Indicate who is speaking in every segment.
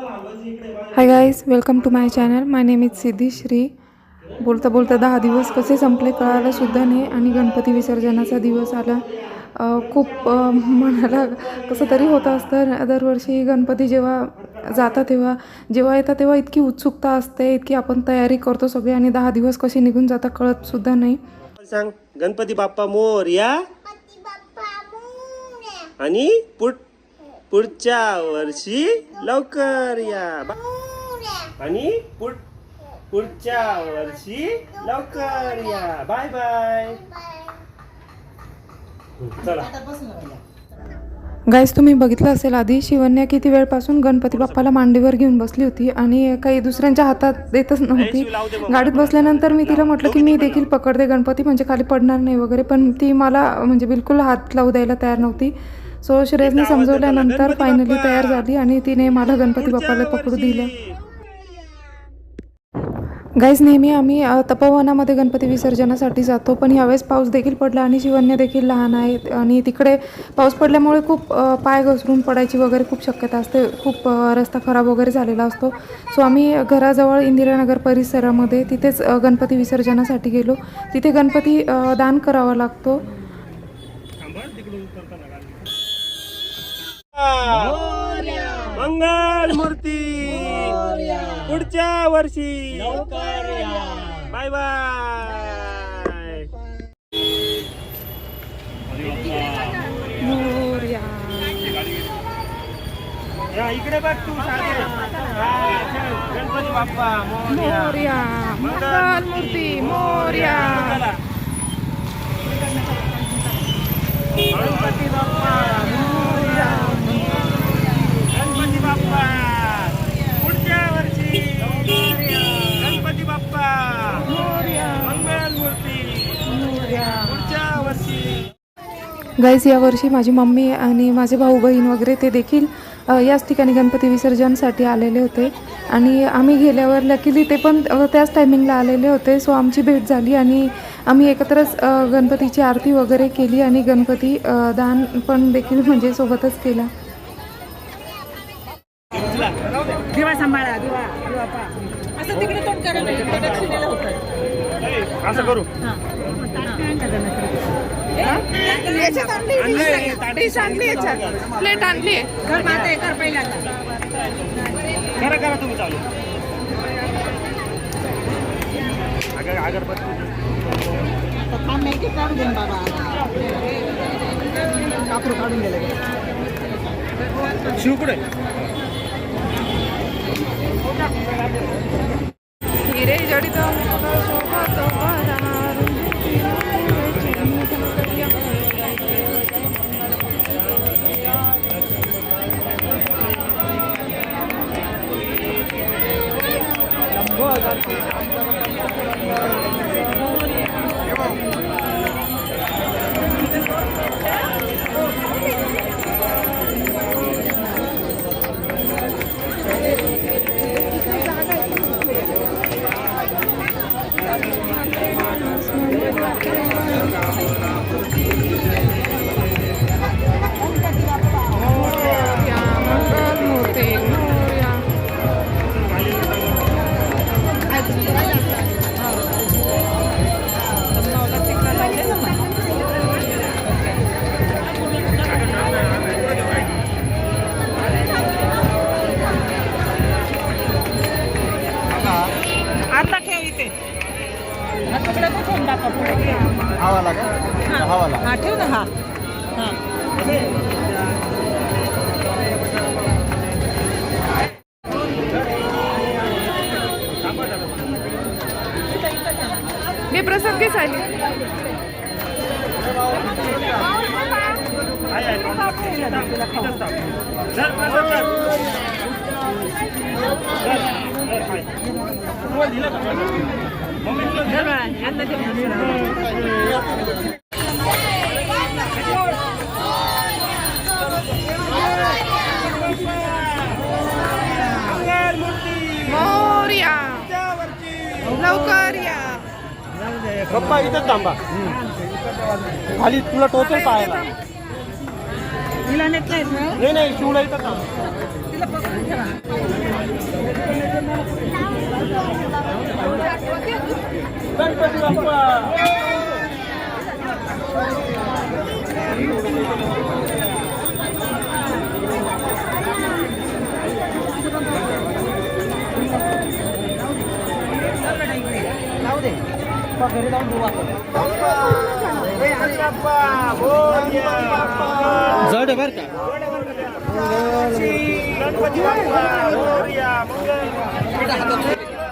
Speaker 1: Hi guys welcome to my channel my name is Siddhi Shri बोलता बोलता दहा दिवस कसे संपले कळालं सुद्धा नाही आणि गणपती विसर्जनाचा दिवस आला. खूप मनाला कसं तरी होतं असतं. दरवर्षी गणपती जेव्हा जातात तेव्हा जेव्हा येतात तेव्हा इतकी उत्सुकता असते इतकी आपण तयारी करतो सगळे आणि दहा दिवस कसे निघून जातात कळत सुद्धा नाही.
Speaker 2: सांग गणपती बाप्पा मोर या? आणि पुढ पुढच्या वर्षी लवकर या. आणि पुढ पुढच्या वर्षी लवकर या. Bye bye. चला.
Speaker 1: गाईज तुम्ही बघितलं असेल आधी शिवन्या किती वेळपासून गणपती बाप्पाला मांडीवर घेऊन बसली होती आणि काही दुसऱ्यांच्या हातात देतच नव्हती. गाडीत बसल्यानंतर मी तिला म्हटलं की मी देखील पकडते गणपती म्हणजे खाली पडणार नाही वगैरे पण ती मला म्हणजे बिलकुल हात लावू द्यायला तयार नव्हती. सो श्रेयसने समजवल्यानंतर फायनली तयार झाली आणि तिने मला गणपती बाप्पाला पकडू दिलं. गाईज नेहमी आम्ही तपोवनामध्ये गणपती विसर्जनासाठी जातो पण यावेळेस पाऊस देखील पडला आणि शिवन्य देखील लहान आहे आणि तिकडे पाऊस पडल्यामुळे खूप पाय घसरून पडायची वगैरे खूप शक्यता असते खूप रस्ता खराब वगैरे झालेला असतो. सो आम्ही घराजवळ इंदिरानगर परिसरामध्ये तिथेच गणपती विसर्जनासाठी गेलो. तिथे गणपती दान करावा लागतो.
Speaker 2: मंगल मूर्ती. पुढच्या वर्षी. Bye bye. इकडे बघ तू. हा, गणपती बाप्पा मोरया.
Speaker 1: मंगल मूर्ती मोरया.
Speaker 2: गणपती बाप्पा पुढच्या वर्षी गणपती बाप्पा मंगल मूर्ती पुढच्या वर्षी
Speaker 1: गाईज यावर्षी माझी मम्मी आणि माझे भाऊ बहीण वगैरे ते देखील याच ठिकाणी गणपती विसर्जनसाठी आलेले होते. आणि आम्ही गेल्यावर लकीली ते पण त्याच टायमिंगला आलेले होते. सो आमची भेट झाली आणि आम्ही एकत्रच गणपतीची आरती वगैरे केली आणि गणपती दान पण देखील म्हणजे सोबतच केला.
Speaker 3: दिवा सांभाळा दिवा दिवा पा. असं तिकडे तोंड करा होतं
Speaker 2: असं करू
Speaker 1: प्लेट आणली.
Speaker 3: घर माते कर पहिल्यांदा.
Speaker 2: करा करा तुम्ही चालू. अगर अगरबत्ती.
Speaker 3: काढून देईन बाबा. कापूर काढून गेले
Speaker 2: शिव कुठे?
Speaker 1: हिरे जडित मंगल
Speaker 3: Thank you. टाका पुढे.
Speaker 4: हवाला का? हवाला.
Speaker 3: हा ठेव ना हा. हा.
Speaker 1: मी आली
Speaker 2: प्रसाद आहे. तुम्हाला दिलं
Speaker 1: लवकर या
Speaker 2: गप्पा इथंच थांबा. खाली तुला टोचल पाहायला
Speaker 3: तिला नेत
Speaker 2: नाही नाही शिवला इथं थांबा.
Speaker 3: तिला गणपती
Speaker 2: बाप्पा जाऊ दे घरी जाऊन घेऊ आपण
Speaker 4: जड बर का
Speaker 2: गणपती बाप्पा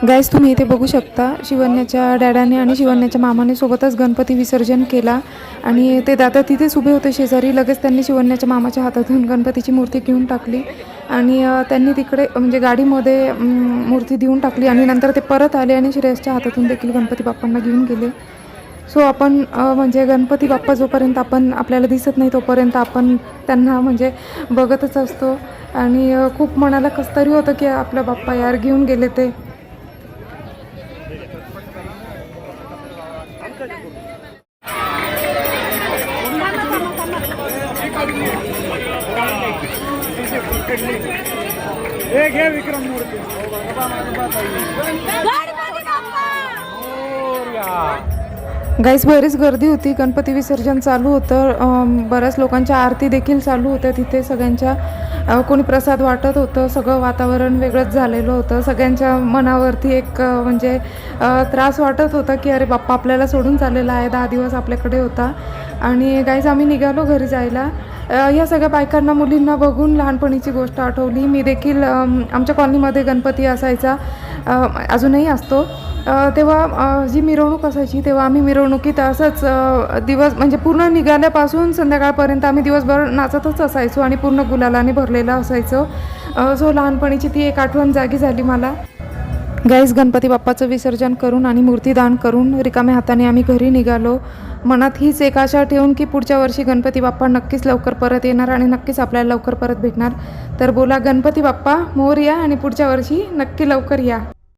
Speaker 1: गाईज तुम्ही इथे बघू शकता शिवण्याच्या डॅडाने आणि शिवण्याच्या मामाने सोबतच गणपती विसर्जन केला. आणि ते दादा तिथेच उभे होते शेजारी. लगेच त्यांनी शिवण्याच्या मामाच्या हातातून गणपतीची मूर्ती घेऊन टाकली. आणि त्यांनी तिकडे म्हणजे गाडीमध्ये मूर्ती देऊन टाकली. आणि नंतर ते परत आले आणि श्रेयसच्या हातातून देखील गणपती बाप्पांना घेऊन गेले. सो आपण म्हणजे गणपती बाप्पा जोपर्यंत आपण आपल्याला दिसत नाही तोपर्यंत आपण त्यांना म्हणजे बघतच असतो. आणि खूप मनाला कसतरी होतं की आपला बाप्पा यार घेऊन गेले ते.
Speaker 2: हे घे विक्रम मूर्ती.
Speaker 1: गाईस बरीच गर्दी होती. गणपती विसर्जन चालू होतं. बऱ्याच लोकांच्या आरती देखील चालू होत्या. तिथे सगळ्यांच्या कोणी प्रसाद वाटत होतं. सगळं वातावरण वेगळंच झालेलं होतं. सगळ्यांच्या मनावरती एक म्हणजे त्रास वाटत होता की अरे बाप्पा आपल्याला सोडून चाललेला आहे. दहा दिवस आपल्याकडे होता. आणि गाईज आम्ही निघालो घरी जायला. या सगळ्या बायकांना मुलींना बघून लहानपणीची गोष्ट आठवली. मी देखील आमच्या कॉलनीमध्ये गणपती असायचा. अजूनही असतो. तेव्हा जी मिरवणूक असायची तेव्हा आम्ही मिरवणुकीत असंच दिवस म्हणजे पूर्ण निघाल्यापासून संध्याकाळपर्यंत आम्ही दिवसभर नाचतच असायचो आणि पूर्ण गुलालाने भरलेला असायचो. सो लहानपणीची ती एक आठवण जागी झाली मला. गाईस गणपती बाप्पाचं विसर्जन करून आणि मूर्तीदान करून रिकाम्या हाताने आम्ही घरी निघालो. मनात हीच एक आशा ठेवून की पुढच्या वर्षी गणपती बाप्पा नक्कीच लवकर परत येणार आणि नक्कीच आपल्याला लवकर परत भेटणार. तर बोला गणपती बाप्पा मोर या आणि पुढच्या वर्षी नक्की लवकर या.